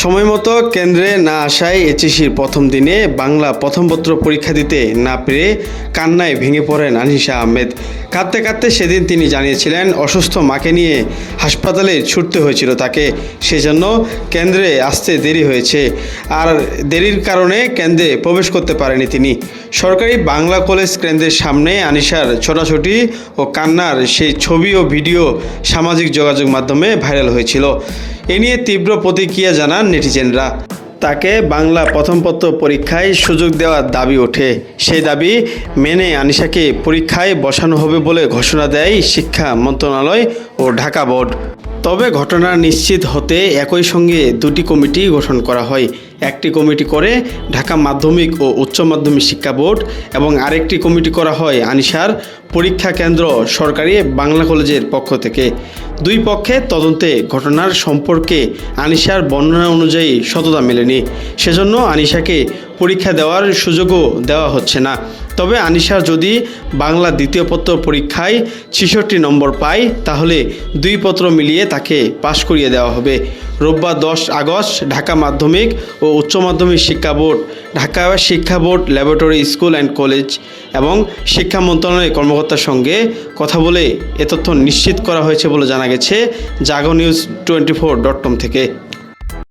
সময় মতো কেন্দ্রে না আসায় এইচএসির প্রথম দিনে বাংলা প্রথম পত্র পরীক্ষা দিতে না পেরে কান্নায় ভেঙে পড়েন আনিশা আহমেদ। কাঁদতে কাঁদতে সেদিন তিনি জানিয়েছিলেন, অসুস্থ মাকে নিয়ে হাসপাতালে ছুটতে হয়েছিল তাকে, সেজন্য কেন্দ্রে আসতে দেরি হয়েছে। আর দেরির কারণে কেন্দ্রে প্রবেশ করতে পারেনি তিনি। সরকারি বাংলা কলেজ কেন্দ্রের সামনে আনিশার ছোটাছুটি ও কান্নার সেই ছবি ও ভিডিও সামাজিক যোগাযোগ মাধ্যমে ভাইরাল হয়েছিল। এ নিয়ে তীব্র প্রতিক্রিয়া জানান নেটিজেনরা। তাকে বাংলা প্রথমপত্র পরীক্ষায় সুযোগ দেওয়ার দাবি ওঠে। সেই দাবি মেনে আনিশাকে পরীক্ষায় বসানো হবে বলে ঘোষণা দেয় শিক্ষা মন্ত্রণালয় ও ঢাকা বোর্ড। তবে ঘটনা নিশ্চিত হতে একই সঙ্গে দুটি কমিটি গঠন করা হয়। একটি কমিটি করে ঢাকা মাধ্যমিক ও উচ্চ মাধ্যমিক শিক্ষা বোর্ড এবং আরেকটি কমিটি করা হয় আনিশার পরীক্ষা কেন্দ্র সরকারি বাংলা কলেজের পক্ষ থেকে। দুই পক্ষে তদন্তে ঘটনার সম্পর্কে আনিশার বর্ণনা অনুযায়ী সততা মেলেনি। সেজন্য আনিশাকে পরীক্ষা দেওয়ার সুযোগও দেওয়া হচ্ছে না। তবে আনিশা যদি বাংলা দ্বিতীয় পত্র পরীক্ষায় ছেষট্টি নম্বর পায়, তাহলে দুই পত্র মিলিয়ে তাকে পাশ করিয়ে দেওয়া হবে। রোববার দশ আগস্ট ঢাকা মাধ্যমিক ও উচ্চ মাধ্যমিক শিক্ষা বোর্ড, ঢাকা শিক্ষা board, laboratory school and college এবং শিক্ষা মন্ত্রণালয়ের কর্মকর্তার সঙ্গে কথা বলে এ তথ্য নিশ্চিত করা হয়েছে বলে জানা গেছে। Jago news twenty four dot com থেকে।